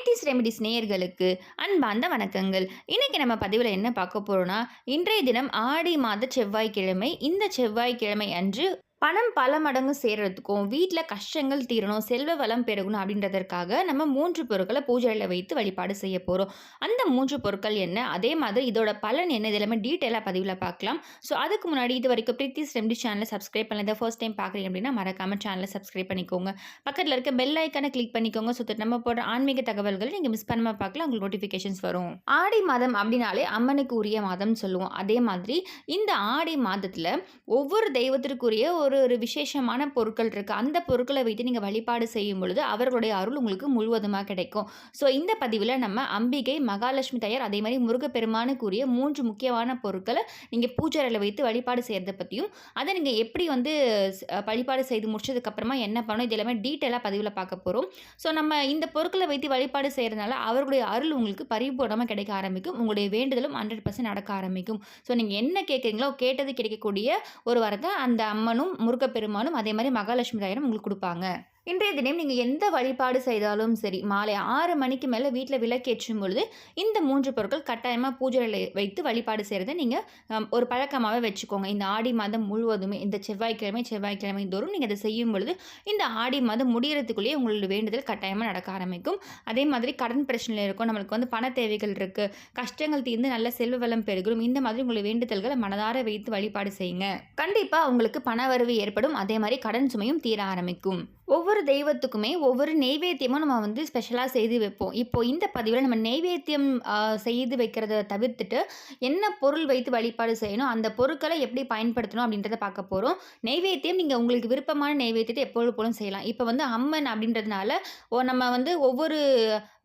Preethi's remedies நேயர்களுக்கு அன்பார்ந்த வணக்கங்கள். இன்னைக்கு நம்ம பதிவில் என்ன பார்க்க போறோம்னா இன்றைய தினம் ஆடி மாத செவ்வாய்க்கிழமை இந்த செவ்வாய்க்கிழமை அன்று பணம் பல மடங்கு சேர்றதுக்கும் வீட்டில் கஷ்டங்கள் தீரணும் செல்வ வளம் பெருகணும் அப்படின்றதற்காக நம்ம மூன்று பொருட்களை பூஜையில் வைத்து வழிபாடு செய்ய போகிறோம் அந்த மூன்று பொருட்கள் என்ன? அதே மாதிரி இதோட பலன் என்ன? இதெல்லாமே டீட்டெயிலாக பதிவில் பார்க்கலாம். ஸோ அதுக்கு முன்னாடி இது வரைக்கும் பிரீத்தி ரெமிடி சேனலை சப்ஸ்கிரைப் பண்ணல. ஃபர்ஸ்ட் டைம் பார்க்குறீங்க அப்படின்னா மறக்காமல் சேனலை சப்ஸ்கிரைப் பண்ணிக்கோங்க. பக்கத்தில் இருக்க பெல் ஐக்கானை கிளிக் பண்ணிக்கோங்க. ஸோ நம்ம போடுற ஆன்மீக தகவல்களை நீங்கள் மிஸ் பண்ணாம பார்க்கலாம். உங்களுக்கு நோட்டிஃபிகேஷன்ஸ் வரும். ஆடி மாதம் அப்படின்னாலே அம்மனுக்கு உரிய மாதம் சொல்லுவோம். அதே மாதிரி இந்த ஆடி மாதத்தில் ஒவ்வொரு தெய்வத்திற்குரிய ஒரு ஒரு ஒரு விசேஷமான பொருட்கள் இருக்குது அந்த பொருட்களை வைத்து நீங்கள் வழிபாடு செய்யும் பொழுது அவர்களுடைய அருள் உங்களுக்கு முழுவதுமாக கிடைக்கும். ஸோ இந்த பதிவில் நம்ம அம்பிகை மகாலட்சுமி தயார் அதே மாதிரி முருகப்பெருமானுக்குரிய மூன்று முக்கியமான பொருட்களை நீங்கள் பூஜையில் வைத்து வழிபாடு செய்கிறத பற்றியும் அதை நீங்கள் எப்படி வந்து வழிபாடு செய்து முடிச்சதுக்கப்புறமா என்ன பண்ணணும் இது எல்லாமே டீட்டெயிலாக பதிவில் பார்க்க போகிறோம் ஸோ நம்ம இந்த பொருட்களை வைத்து வழிபாடு செய்கிறதுனால அவர்களுடைய அருள் உங்களுக்கு பரிபூர்ணமாக கிடைக்க ஆரம்பிக்கும். உங்களுடைய வேண்டுதலும் ஹண்ட்ரட் பர்சன்ட் நடக்க ஆரம்பிக்கும். ஸோ நீங்கள் என்ன கேட்குறீங்களோ கேட்டது கிடைக்கக்கூடிய ஒரு வரத்தை அந்த அம்மனும் முருகப்பெருமானும் அதே மாதிரி மகாலட்சுமி தாயனும் உங்களுக்கு கொடுப்பாங்க. இன்றைய தினம் நீங்கள் எந்த வழிபாடு செய்தாலும் சரி மாலை ஆறு மணிக்கு மேலே வீட்டில் விளக்கேற்றும் பொழுது இந்த மூன்று பொருட்கள் கட்டாயமாக பூஜையில் வைத்து வழிபாடு செய்கிறத நீங்கள் ஒரு பழக்கமாகவே வச்சுக்கோங்க. இந்த ஆடி மாதம் முழுவதுமே இந்த செவ்வாய்க்கிழமை செவ்வாய்க்கிழமை தோறும் நீங்கள் அதை செய்யும் பொழுது இந்த ஆடி மாதம் முடிகிறதுக்குள்ளேயே உங்களோட வேண்டுதல் கட்டாயமாக நடக்க ஆரம்பிக்கும். அதே மாதிரி கடன் பிரச்சனையில் இருக்கும் நம்மளுக்கு வந்து பண தேவைகள் இருக்குது கஷ்டங்கள் தீர்ந்து நல்ல செல்வ வளம் பெருகும் இந்த மாதிரி உங்களுடைய வேண்டுதல்களை மனதார வைத்து வழிபாடு செய்யுங்க. கண்டிப்பாக உங்களுக்கு பண வரவு ஏற்படும் அதே மாதிரி கடன் சுமையும் தீர ஆரம்பிக்கும். ஒவ்வொரு தெய்வத்துக்குமே ஒவ்வொரு நெய்வேத்தியமும் நம்ம வந்து ஸ்பெஷலாக செய்து வைப்போம். இப்போ இந்த பதிவில் நம்ம நெய்வேத்தியம் செய்து வைக்கிறத தவிர்த்துட்டு என்ன பொருள் வைத்து வழிபாடு செய்யணும் அந்த பொருட்களை எப்படி பயன்படுத்தணும் அப்படின்றத பார்க்க போகிறோம் நெய்வேத்தியம் நீங்கள் உங்களுக்கு விருப்பமான நெய்வேத்தியத்தை எப்பொழுது போலும் செய்யலாம். இப்போ வந்து அம்மன் அப்படின்றதுனால ஓ நம்ம வந்து ஒவ்வொரு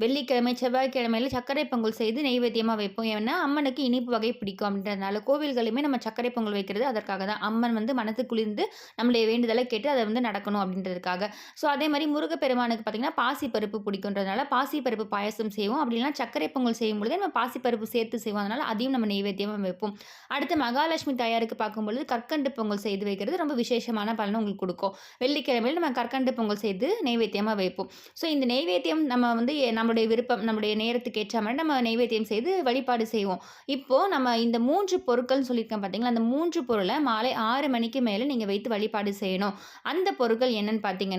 வெள்ளிக்கிழமை செவ்வாய்க்கிழமையில சர்க்கரை பொங்கல் செய்து நெய்வேத்தியமாக வைப்போம். ஏன்னா அம்மனுக்கு இனிப்பு வகை பிடிக்கும் அப்படின்றதுனால கோவில்களுமே நம்ம சர்க்கரை பொங்கல் வைக்கிறது அதற்காக தான். அம்மன் வந்து மனது குளிர்ந்து நம்மளுடைய வேண்டுதலை கேட்டு அதை வந்து நடக்கணும் அப்படின்றதுக்காக. ஸோ அதே மாதிரி முருகப்பெருமானுக்கு பார்த்தீங்கன்னா பாசிப்பருப்பு பிடிக்குன்றதுனால பாசிப்பருப்பு பாயசம் செய்வோம். அப்படி இல்லைன்னா சர்க்கரை பொங்கல் செய்யும் பொழுது நம்ம பாசிப்பருப்பு சேர்த்து செய்வோம். அதனால் அதையும் நம்ம நெய்வேத்தியமாக வைப்போம். அடுத்து மகாலட்சுமி தாயாருக்கு பார்க்கும்பொழுது கற்கண்டு பொங்கல் செய்து வைக்கிறது ரொம்ப விசேஷமான பலனை உங்களுக்கு கொடுக்கும். வெள்ளிக்கிழமையில் நம்ம கற்கண்டு பொங்கல் செய்து நெய்வேத்தியமாக வைப்போம். ஸோ இந்த நெய்வேத்தியம் நம்ம வந்து எ- நம்மளுடைய விருப்பம் நம்மளுடைய நேரத்துக்கு ஏற்ற மாதிரி நம்ம நெய்வேத்தியம் செய்து வழிபாடு செய்வோம். இப்போது நம்ம இந்த மூன்று பொருட்கள்னு சொல்லியிருக்கேன் பார்த்தீங்களா அந்த மூன்று பொருளை மாலை ஆறு மணிக்கு மேலே நீங்கள் வைத்து வழிபாடு செய்யணும். அந்த பொருட்கள் என்னன்னு பார்த்தீங்கன்னா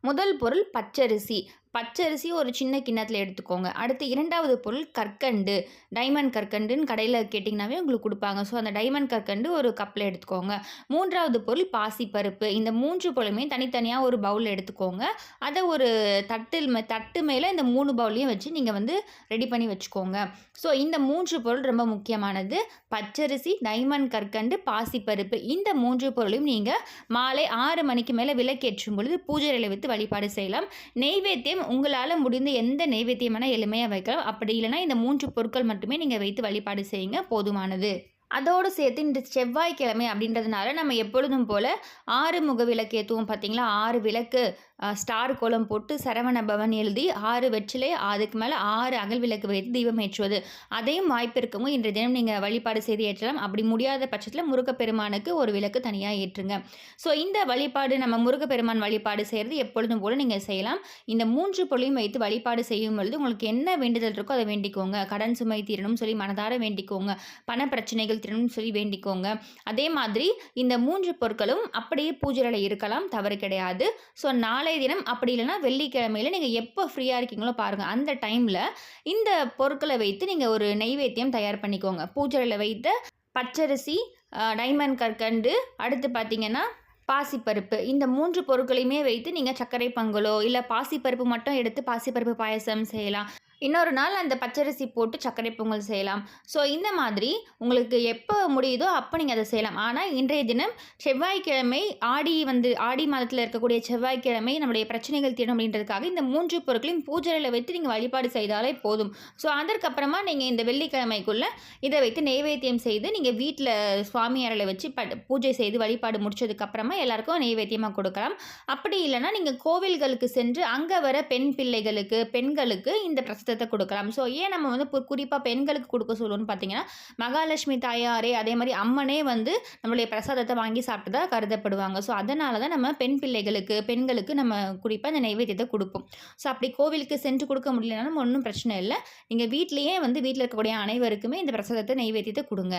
முதல் பொருள் பச்சரிசி. பச்சரிசி ஒரு சின்ன கிண்ணத்தில் எடுத்துக்கோங்க. அடுத்து இரண்டாவது பொருள் கற்கண்டு. டைமண்ட் கற்கண்டுன்னு கடையில் கேட்டிங்கனாவே உங்களுக்கு கொடுப்பாங்க. ஸோ அந்த டைமண்ட் கற்கண்டு ஒரு கப்பில் எடுத்துக்கோங்க. மூன்றாவது பொருள் பாசிப்பருப்பு. இந்த மூன்று பொருளுமே தனித்தனியாக ஒரு பவுல் எடுத்துக்கோங்க. அதை ஒரு தட்டில் மே- தட்டு மேலே இந்த மூணு பவுலையும் வச்சு நீங்கள் வந்து ரெடி பண்ணி வச்சுக்கோங்க. ஸோ இந்த மூன்று பொருள் ரொம்ப முக்கியமானது. பச்சரிசி டைமண்ட் கற்கண்டு பாசிப்பருப்பு. இந்த மூன்று பொருளையும் நீங்கள் மாலை ஆறு மணிக்கு மேலே விளக்கேற்றும் பொழுது பூஜை அறையில வைத்து வழிபாடு செய்யலாம். நெய்வேத்தியம் உங்களால் முடிந்த எந்த நைவேத்தியமான எளிமையாக வைக்கலாம். அப்படி இல்லைன்னா இந்த மூன்று பொருட்கள் மட்டுமே நீங்கள் வைத்து வழிபாடு செய்யுங்க. போதுமானது. அதோடு சேர்த்து இந்த செவ்வாய்க்கிழமை அப்படின்றதுனால நம்ம எப்பொழுதும் போல் ஆறு முக விளக்கு ஏற்றுவோம் பார்த்தீங்களா ஆறு விளக்கு. ஸ்டார் கோலம் போட்டு சரவண பவன் எழுதி ஆறு வெற்றிலை அதுக்கு மேலே ஆறு அகல் விளக்கு வைத்து தீபம் ஏற்றுவது. அதையும் வாய்ப்பு இருக்கவும் இன்றைய தினம் நீங்கள் வழிபாடு செய்து ஏற்றலாம். அப்படி முடியாத பட்சத்தில் முருகப்பெருமானுக்கு ஒரு விளக்கு தனியாக ஏற்றுங்க. ஸோ இந்த வழிபாடு நம்ம முருகப்பெருமான் வழிபாடு செய்கிறது எப்பொழுதும் போல் நீங்கள் செய்யலாம். இந்த மூன்று பொருளையும் வைத்து வழிபாடு செய்யும் பொழுது உங்களுக்கு என்ன வேண்டுதல் இருக்கோ அதை வேண்டிக்கோங்க. கடன் சுமை தீரணும் சொல்லி மனதார வேண்டிக்கோங்க. பண பிரச்சனைகள் தீரணும்னு சொல்லி வேண்டிக்கோங்க. அதே மாதிரி இந்த மூன்று பொருட்களும் அப்படியே பூஜையில் இருக்கலாம் தவறு கிடையாது. ஸோ நாலு நாளைய தினம் அப்படி இல்லைன்னா வெள்ளிக்கிழமையில நீங்கள் எப்போ ஃப்ரீயாக இருக்கீங்களோ பாருங்கள் அந்த டைமில் இந்த பொருட்களை வைத்து நீங்கள் ஒரு நெய்வேத்தியம் தயார் பண்ணிக்கோங்க. பூச்சரையில் வைத்த பச்சரிசி டைமண்ட் கற்கண்டு அடுத்து பார்த்தீங்கன்னா பாசிப்பருப்பு. இந்த மூன்று பொருட்களையுமே வைத்து நீங்கள் சர்க்கரை பொங்கலோ இல்லை பாசிப்பருப்பு மட்டும் எடுத்து பாசிப்பருப்பு பாயசம் செய்யலாம். இன்னொரு நாள் அந்த பச்சரிசி போட்டு சர்க்கரை பொங்கல் செய்யலாம். ஸோ இந்த மாதிரி உங்களுக்கு எப்போ முடியுதோ அப்போ நீங்கள் அதை செய்யலாம். ஆனால் இன்றைய தினம் செவ்வாய்க்கிழமை ஆடி வந்து ஆடி மாதத்தில் இருக்கக்கூடிய செவ்வாய்க்கிழமை நம்முடைய பிரச்சனைகள் தீரும் அப்படின்றதுக்காக இந்த மூன்று பொருட்களையும் பூஜையில் வைத்து நீங்கள் வழிபாடு செய்தாலே போதும். ஸோ அதற்கப்புறமா நீங்கள் இந்த வெள்ளிக்கிழமைக்குள்ளே இதை வைத்து நெய்வேத்தியம் செய்து நீங்கள் வீட்டில் சுவாமி அறையில் வச்சு ப பூஜை செய்து வழிபாடு முடிச்சதுக்கப்புறமா எல்லாருக்கும் நெய்வேத்தியமாக கொடுக்கலாம். அப்படி இல்லைன்னா நீங்கள் கோவில்களுக்கு சென்று அங்கே வர பெண் பிள்ளைகளுக்கு பெண்களுக்கு இந்த பிரச நட்சத்திரத்தை கொடுக்கலாம். ஸோ ஏன் நம்ம வந்து குறிப்பாக பெண்களுக்கு கொடுக்க சொல்லணும்னு பார்த்தீங்கன்னா மகாலட்சுமி தாயாரே அதே மாதிரி அம்மனே வந்து நம்மளுடைய பிரசாதத்தை வாங்கி சாப்பிட்டதா கருதப்படுவாங்க. ஸோ அதனால தான் நம்ம பெண் பிள்ளைகளுக்கு பெண்களுக்கு நம்ம குறிப்பாக இந்த நைவேத்தியத்தை கொடுப்போம். ஸோ அப்படி கோவிலுக்கு சென்று கொடுக்க முடியலனாலும் ஒன்றும் பிரச்சனை இல்லை. நீங்கள் வீட்லேயே வந்து வீட்டில் இருக்கக்கூடிய அனைவருக்குமே இந்த பிரசாதத்தை நைவேத்தியத்தை கொடுங்க.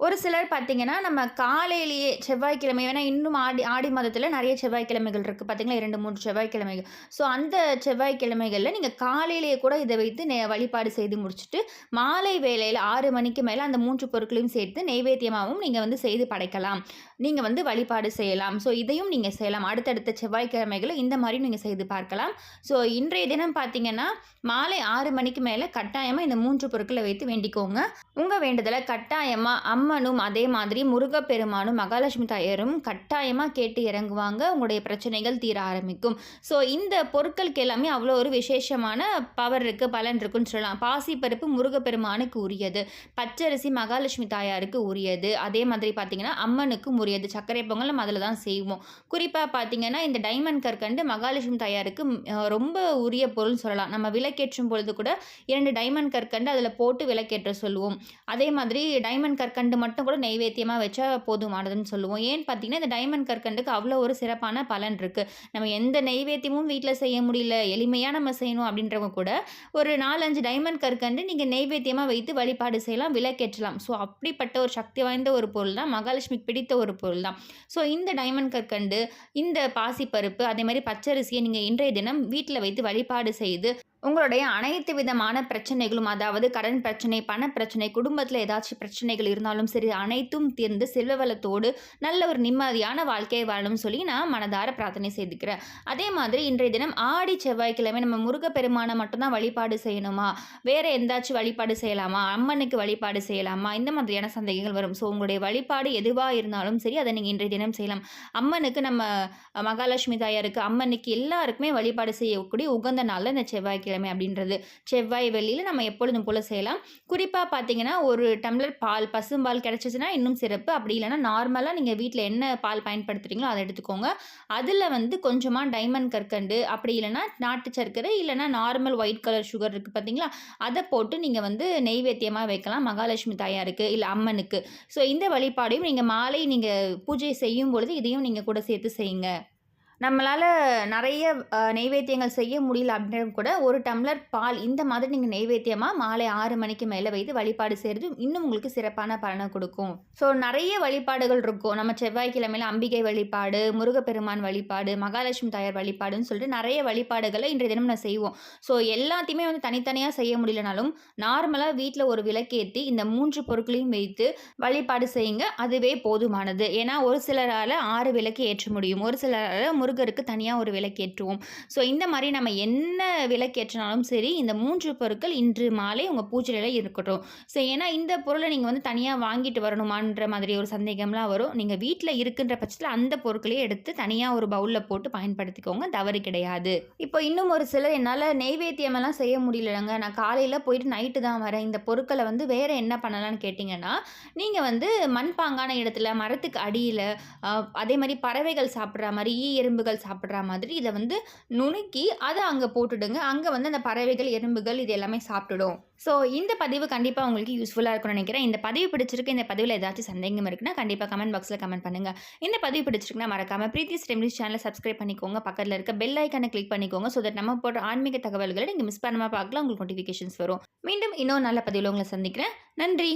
ஒரு சிலர் பார்த்திங்கன்னா நம்ம காலையிலேயே செவ்வாய்க்கிழமை ஏன்னா இன்னும் ஆடி ஆடி மாதத்தில் நிறைய செவ்வாய்க்கிழமைகள் இருக்குது பார்த்திங்களா? இரண்டு மூன்று செவ்வாய்க்கிழமைகள். ஸோ அந்த செவ்வாய்க்கிழமைகளில் நீங்கள் காலையிலேயே கூட இதை வைத்து நெ வழிபாடு செய்து முடிச்சுட்டு மாலை வேளையில் ஆறு மணிக்கு மேலே அந்த மூன்று பொருட்களையும் சேர்த்து நெய்வேத்தியமாகவும் நீங்கள் வந்து செய்து படைக்கலாம். நீங்கள் வந்து வழிபாடு செய்யலாம். ஸோ இதையும் நீங்கள் செய்யலாம். அடுத்தடுத்த செவ்வாய்க்கிழமைகளை இந்த மாதிரி நீங்கள் செய்து பார்க்கலாம். ஸோ இன்றைய தினம் பார்த்தீங்கன்னா மாலை ஆறு மணிக்கு மேலே கட்டாயமாக இந்த மூன்று பொருட்களை வைத்து வேண்டிக்கோங்க. உங்கள் வேண்டுதலை கட்டாயமாக அம்மனும் அதே மாதிரி முருகப்பெருமானும் மகாலட்சுமி தாயரும் கட்டாயமாக கேட்டு இறங்குவாங்க. உங்களுடைய பிரச்சனைகள் தீர ஆரம்பிக்கும். ஸோ இந்த பொருட்களுக்கு எல்லாமே அவ்வளோ ஒரு விசேஷமான பவர் இருக்குது பலன் இருக்குன்னு சொல்லலாம். பாசிப்பருப்பு முருகப்பெருமானுக்கு உரியது. பச்சரிசி மகாலட்சுமி தாயாருக்கு உரியது. அதே மாதிரி பார்த்தீங்கன்னா அம்மனுக்கும் உரியது சர்க்கரை பொங்கல் நம்ம அதில் தான் செய்வோம். குறிப்பாக பார்த்தீங்கன்னா இந்த டைமண்ட் கற்கண்டு மகாலட்சுமி தயாருக்கு ரொம்ப உரிய பொருள்னு சொல்லலாம். நம்ம விளக்கேற்றும் பொழுது கூட இரண்டு டைமண்ட் கற்கண்டு அதில் போட்டு விளக்கேற்ற சொல்லுவோம். அதே மாதிரி டைமண்ட் கற்கண்டு மட்டும் கூட நைவேத்தியமாக வச்சா போதுமானதுன்னு சொல்லுவோம். ஏன்னு பார்த்தீங்கன்னா இந்த டைமண்ட் கற்கண்டுக்கு அவ்வளோ ஒரு சிறப்பான பலன் இருக்குது நம்ம எந்த நைவேத்தியமும் வீட்டில் செய்ய முடியல எளிமையாக நம்ம செய்யணும் அப்படின்றவங்க கூட ஒரு நாலஞ்சு டைமண்ட் கற்கண்டு நீங்கள் நைவேத்தியமாக வைத்து வழிபாடு செய்யலாம் விளக்கேற்றலாம். ஸோ அப்படிப்பட்ட ஒரு சக்தி வாய்ந்த ஒரு பொருள் தான் மகாலட்சுமிக்கு பிடித்த ஒரு பொருள் தான். ஸோ இந்த டைமண்ட் கற்கண்டு இந்த பாசிப்பருப்பு அதே மாதிரி பச்சரிசியை நீங்கள் இன்றைய தினம் வீட்டில் வைத்து வழிபாடு செய்து உங்களுடைய அனைத்து விதமான பிரச்சனைகளும் அதாவது கடன் பிரச்சனை பண பிரச்சனை குடும்பத்தில் ஏதாச்சும் பிரச்சனைகள் இருந்தாலும் சரி அனைத்தும் தீர்ந்து செல்வ வளத்தோடு நல்ல ஒரு நிம்மதியான வாழ்க்கையை வாழணும்னு சொல்லி நான் மனதார பிரார்த்தனை செய்துக்கிறேன். அதே மாதிரி இன்றைய தினம் ஆடி செவ்வாய்க்கிழமை நம்ம முருகப்பெருமானை மட்டும்தான் வழிபாடு செய்யணுமா? வேறு எந்தாச்சும் வழிபாடு செய்யலாமா? அம்மனுக்கு வழிபாடு செய்யலாமா? இந்த மாதிரியான சந்தேகங்கள் வரும். ஸோ உங்களுடைய வழிபாடு எதுவாக இருந்தாலும் சரி அதை நீங்கள் இன்றைய தினம் செய்யலாம். அம்மனுக்கு நம்ம மகாலட்சுமி தாயாருக்கு அம்மனுக்கு எல்லாருக்குமே வழிபாடு செய்யக்கூடிய உகந்த நாளில் இந்த செவ்வாய்க்கிழமை அப்படின்றது. செவ்வாய் வெள்ளியில் நம்ம எப்பொழுதும் போல் செய்யலாம். குறிப்பாக பார்த்தீங்கன்னா ஒரு டம்ளர் பால் பசும்பால் கிடச்சிச்சின்னா இன்னும் சிறப்பு. அப்படி இல்லைன்னா நார்மலாக நீங்கள் வீட்டில் என்ன பால் பயன்படுத்துகிறீங்களோ அதை எடுத்துக்கோங்க. அதில் வந்து கொஞ்சமாக டைமண்ட் கற்கண்டு அப்படி இல்லைன்னா நாட்டு சர்க்கரை இல்லைனா நார்மல் ஒயிட் கலர் சுகர் இருக்குது பார்த்தீங்களா அதை போட்டு நீங்கள் வந்து நெய்வேத்தியமாக வைக்கலாம். மகாலட்சுமி தாயாருக்கு இல்லை அம்மனுக்கு. ஸோ இந்த வழிபாடையும் நீங்கள் மாலை நீங்கள் பூஜை செய்யும் பொழுது இதையும் நீங்கள் கூட சேர்த்து செய்யுங்க. நம்மளால் நிறைய நெய்வேத்தியங்கள் செய்ய முடியல அப்படின்றது கூட ஒரு டம்ளர் பால் இந்த மாதிரி நீங்கள் நெய்வேத்தியமாக மாலை ஆறு மணிக்கு மேலே வைத்து வழிபாடு செய்கிறது இன்னும் உங்களுக்கு சிறப்பான பலனை கொடுக்கும். ஸோ நிறைய வழிபாடுகள் இருக்கும். நம்ம செவ்வாய்க்கிழமையில் அம்பிகை வழிபாடு முருகப்பெருமான் வழிபாடு மகாலட்சுமி தாயார் வழிபாடுன்னு சொல்லிட்டு நிறைய வழிபாடுகளை இன்றைய தினம் நான் செய்வோம். ஸோ எல்லாத்தையுமே வந்து தனித்தனியாக செய்ய முடியலனாலும் நார்மலாக வீட்டில் ஒரு விளக்கேற்றி இந்த மூன்று பொருட்களையும் வைத்து வழிபாடு செய்யுங்க. அதுவே போதுமானது. ஏன்னா ஒரு சிலரால் ஆறு விளக்கு ஏற்ற முடியும். ஒரு சிலரால் முருகருக்கு தனியாக ஒரு விளக்கேற்றுவோம் ஸோ இந்த மாதிரி நம்ம என்ன விளக்கேற்றினாலும் சரி இந்த மூன்று பொருட்கள் இன்று மாலை உங்கள் பூஜையில் இருக்கட்டும். ஸோ ஏன்னா இந்த பொருளை நீங்கள் வந்து தனியாக வாங்கிட்டு வரணுமான்ற மாதிரி ஒரு சந்தேகம்லாம் வரும். நீங்கள் வீட்டில் இருக்குன்ற பட்சத்தில் அந்த பொருட்களையே எடுத்து தனியாக ஒரு பவுலில் போட்டு பயன்படுத்திக்கோங்க. தவறு கிடையாது. இப்போ இன்னும் ஒரு சிலர் என்னால் நெய்வேத்தியமெல்லாம் செய்ய முடியலங்க. நான் காலையில் போயிட்டு நைட்டு தான் வரேன். இந்த பொருட்களை வந்து வேறு என்ன பண்ணலான்னு கேட்டிங்கன்னா நீங்கள் வந்து மண்பாங்கான இடத்துல மரத்துக்கு அடியில் அதே மாதிரி பறவைகள் சாப்பிட்ற மாதிரி ஈ எறும்பு எறும்புகள் சாப்பிட்ற மாதிரி இதை வந்து நுணுக்கி அதை அங்கே போட்டுடுங்க. அங்கே வந்து அந்த பறவைகள் எறும்புகள் இது எல்லாமே சாப்பிட்டுடும். ஸோ இந்த பதிவு கண்டிப்பாக உங்களுக்கு யூஸ்ஃபுல்லாக இருக்கும்னு நினைக்கிறேன். இந்த பதிவு பிடிச்சிருக்கு இந்த பதிவில் ஏதாச்சும் சந்தேகம் இருக்குன்னா கண்டிப்பாக கமெண்ட் பாக்ஸில் கமெண்ட் பண்ணுங்கள் இந்த பதிவு பிடிச்சிருக்குன்னா மறக்காமல் பிரீத்தி ஸ்டெம்லிஸ் சேனலை சப்ஸ்கிரைப் பண்ணிக்கோங்க. பக்கத்தில் இருக்க பெல் ஐக்கானை கிளிக் பண்ணிக்கோங்க. ஸோ தட் நம்ம போடுற ஆன்மீக தகவல்களை நீங்கள் மிஸ் பண்ணாமல் பார்க்கலாம் உங்களுக்கு நோட்டிஃபிகேஷன்ஸ் வரும். மீண்டும் இன்னொரு நல்ல பதிவில் உங்களை சந்திக்கிறேன். நன்றி!